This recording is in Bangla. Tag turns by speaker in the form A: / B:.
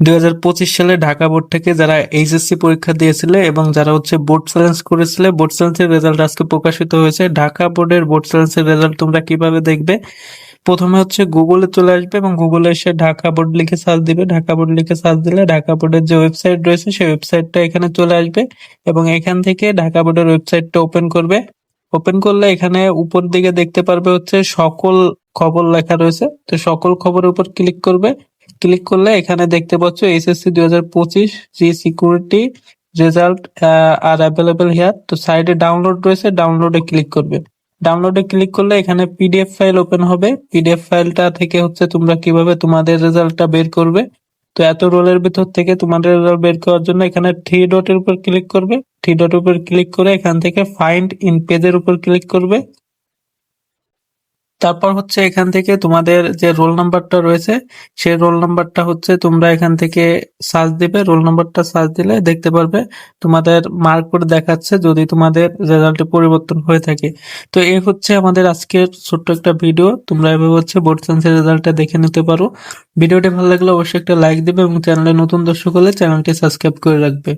A: দুই হাজার পঁচিশ সালে ঢাকা বোর্ড থেকে যারা এইচএসসি পরীক্ষা দিয়েছিলে এবং যারা হচ্ছে বোর্ড চ্যালেঞ্জ করেছিলে, বোর্ড চ্যালেঞ্জের রেজাল্ট আজকে প্রকাশিত হয়েছে। ঢাকা বোর্ডের বোর্ড চ্যালেঞ্জের রেজাল্ট তোমরা কীভাবে দেখবে? প্রথমে হচ্ছে গুগলে চলে আসবে এবং গুগলে এসে ঢাকা বোর্ড লিখে সার্চ দিবে। ঢাকা বোর্ড লিখে সার্চ দিলে ঢাকা বোর্ডের যে ওয়েবসাইট রয়েছে, সেই ওয়েবসাইটটা এখানে চলে আসবে এবং এখান থেকে ঢাকা বোর্ডের ওয়েবসাইটটা ওপেন করবে। ওপেন করলে এখানে উপর দিকে দেখতে পারবে হচ্ছে সকল খবর লেখা রয়েছে। তো সকল খবরের উপর ক্লিক করবে। ক্লিক করলে এখানে দেখতে পাচ্ছ এসএসসি দুই হাজার পঁচিশ G security result are available here তো সাইডে ডাউনলোড রয়েছে ডাউনলোডে ক্লিক করবে। ডাউনলোডে ক্লিক করলে এখানে পিডিএফ ফাইল ওপেন হবে। পিডিএফ ফাইলটা থেকে হচ্ছে তোমরা কীভাবে তোমাদের রেজাল্টটা বের করবে। তো এত রোলের ভিতর থেকে তোমাদের রেজাল্ট বের করার জন্য এখানে থ্রি ডটের উপর ক্লিক করবে। থ্রি ডটের উপর ক্লিক করে এখান থেকে ফাইন্ড ইন পেজের উপর ক্লিক করবে। তারপর হচ্ছে এখান থেকে তোমাদের যে রোল নাম্বারটা রয়েছে, সেই রোল নাম্বারটা হচ্ছে তোমরা এখান থেকে সার্চ দিবে রোল নাম্বারটা সার্চ দিলে দেখতে পারবে তোমাদের মার্ক করে দেখাচ্ছে যদি তোমাদের রেজাল্টে পরিবর্তন হয়ে থাকে। তো এই হচ্ছে আমাদের আজকের ছোট্ট একটা ভিডিও তোমরা এভাবে হচ্ছে বোর্ড সায়েন্সের রেজাল্টটা দেখে নিতে পারো। ভিডিওটি ভালো লাগলে অবশ্যই একটা লাইক দিবে এবং চ্যানেলে নতুন দর্শক হলে চ্যানেলটি সাবস্ক্রাইব করে রাখবে।